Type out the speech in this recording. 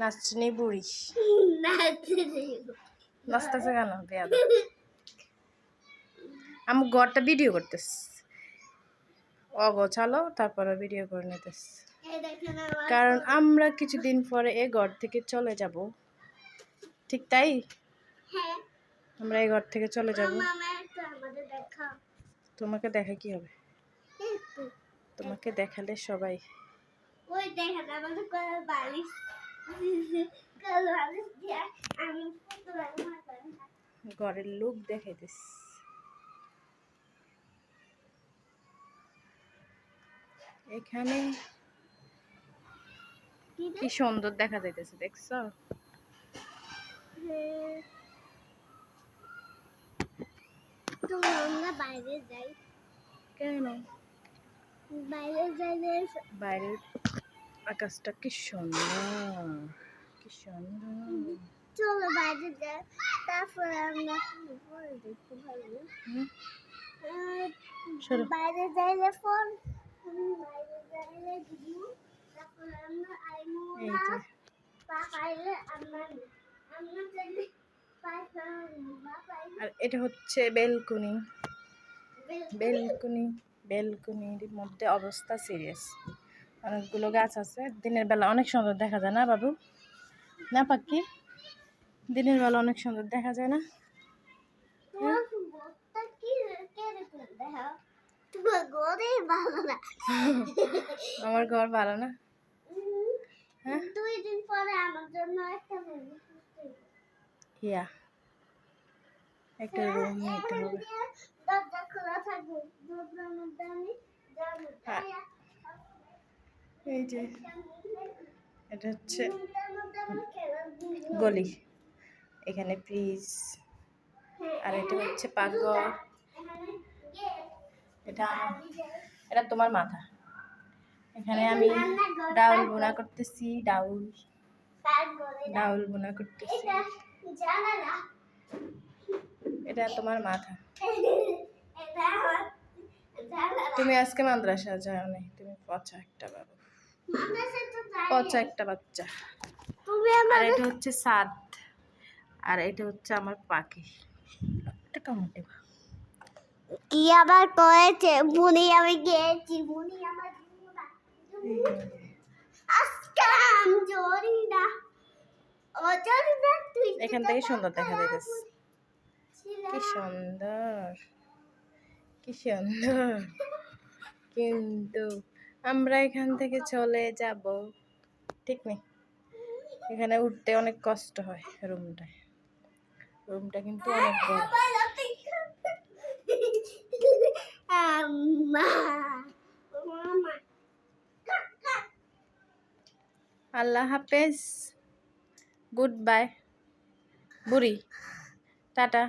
নাচনি বুড়ি নাচতেছে কেন? বেয়াদ আমি ঘরটা ভিডিও করতেছি। অগোছালো তারপরে ভিডিও করে নিতেছি। কারণ আমরা কিছুদিন পরে এ ঘর থেকে চলে যাব। ঠিক তাই? আমরা এই ঘর থেকে চলে যাব। তোমাকে দেখা কি হবে? তোমাকে দেখালে সবাই ওই দেখেন আমাদের কলার বালিশ। কলার বালিশ দিয়ে আমি ঘরের লুক দেখাইতেছি। এখানে কি সুন্দর দেখা যাইতেছে দেখছ? তো আমরা বাইরে যাই। কেন? বাইরের আকাশটা কি সুন্দর কি সুন্দর। চলো বাইরে যাই তারপরে আমরা দেখতে পারব। বাইরে যাইলে ফোন বাইরে যাইলে ভিডিও তারপরে আমরা আমরা আমরা আর এটা হচ্ছে বেলকুনি। বেলকুনি। বেলকুনির মধ্যে অবস্থা সিরিয়াস অনেকগুলো গাছ আছে। দিনের বেলা অনেক সুন্দর দেখা যায় না বাবু? না পাখি দিনের বেলা অনেক সুন্দর দেখা যায় না? না আমার ঘর ভালো না। হ্যাঁ? একটা একটা রুম নিতে হবে দরজা খোলা থাকবে দরজার মধ্যে আমি যাব হ্যাঁ। এই যে, এটা হচ্ছে গলি। এখানে ফ্রিজ। আর এটা হচ্ছে পাকঘর। এটা এটা তোমার মাথা। এখানে আমি ডাউল বোনা করতেছি, ডাউল। ডাউল বোনা করতেছি। এটা তোমার মাথা। তুমি আজকে মাদ্রাসা যাও নাই তুমি পচা একটা বাবু। পচা একটা বাচ্চা। আর এটা হচ্ছে সাদ আর এটা হচ্ছে আমার পাখি। একটা কামড় কি আবার করেছে মুনি আমি গেছি মুনি আমার এখান থেকে সুন্দর দেখা যাইতেছে। কি সুন্দর কি সুন্দর। কিন্তু আমরা এখান থেকে চলে যাব। ঠিক নেই? এখানে উঠতে অনেক কষ্ট হয় রুমটায় রুমটা কিন্তু অনেক বড়। আল্লাহ হাফেজ। Good bye. বুড়ি। টাটা।